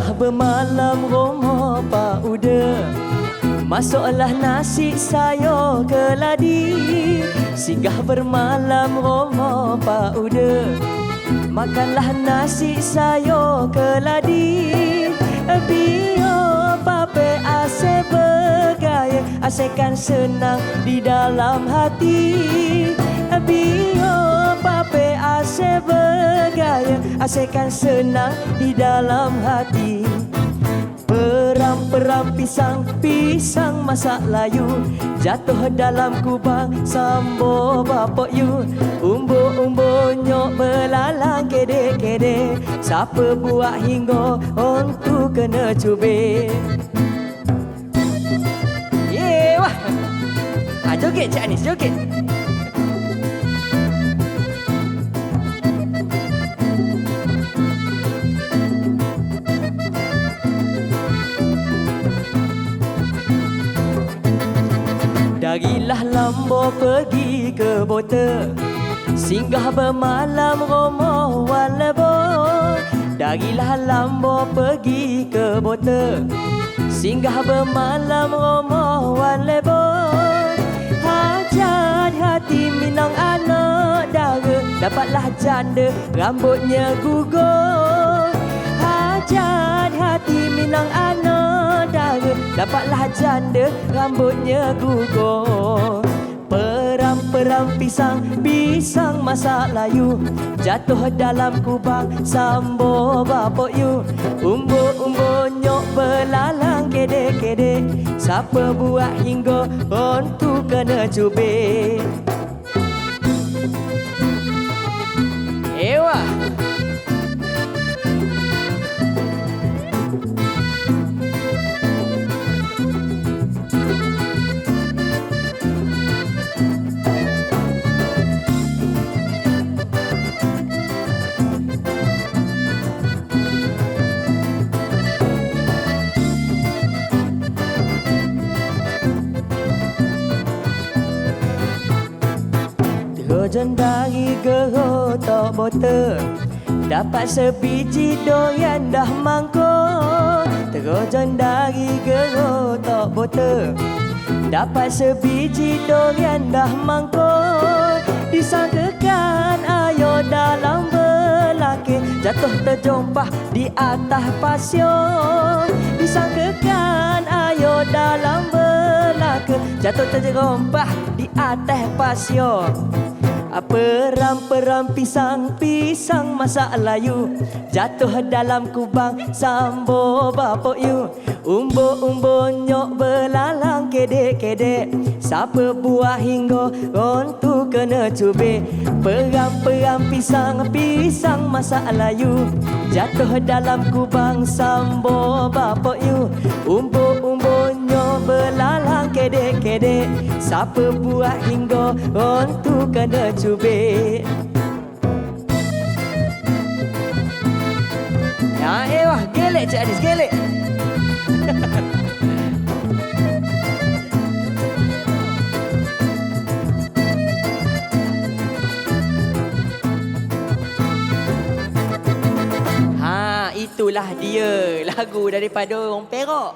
bermalam Roma Pak Uda. Masuklah nasi sayur ke ladi Singgah bermalam Roma Pak Uda. Makanlah nasi sayur ke ladi Bio pape ase bergaya Asekan senang di dalam hati. Bio ase bergaya Asekan senang di dalam hati. Peram-peram pisang, pisang masak layu Jatuh dalam kubang, sambo bapak you Umbo-umbo nyok belalang kede-kede Siapa buat hingga, ontu kena cubit Yeay, wah. Ha, Joget Cik Anis, joget Darilah Lambo pergi ke Bota Singgah bermalam Romo Walabo Darilah Lambo pergi ke Bota Singgah bermalam Romo Walabo Hajat hati minang anak dara. Dapatlah janda rambutnya gugur. Hajat hati minang anak Dapatlah janda rambutnya gugur. Peram-peram pisang, pisang masak layu Jatuh dalam kubang, sambo bapok you Umbo-umbo nyok belalang kede-kede Siapa buat hingga, ontu kena cubit. Ewa Terjun dari gero tok bota Dapat sebiji doyan dah mangkuk Terjun dari gero tok bota Dapat sebiji doyan dah mangkuk Disangkakan ayo dalam belaki Jatuh terjompah di atas pasir. Disangkakan ayo dalam belaka Jatuh terjompah di atas pasir Peram-peram pisang, pisang masak layu. Jatuh dalam kubang, sambo bapok you Umbo-umbo nyok belalang kedek-kedek Siapa buah hingga, ontu kena cubit Peram-peram pisang, pisang masak layu. Jatuh dalam kubang, sambo bapok you Umbo-umbo kedek-kedek Siapa buat hingga, ontu kena cubit. Ya, eh wah, gelek Cik Adis, gelek. Ha, itulah dia lagu daripada orang Perak.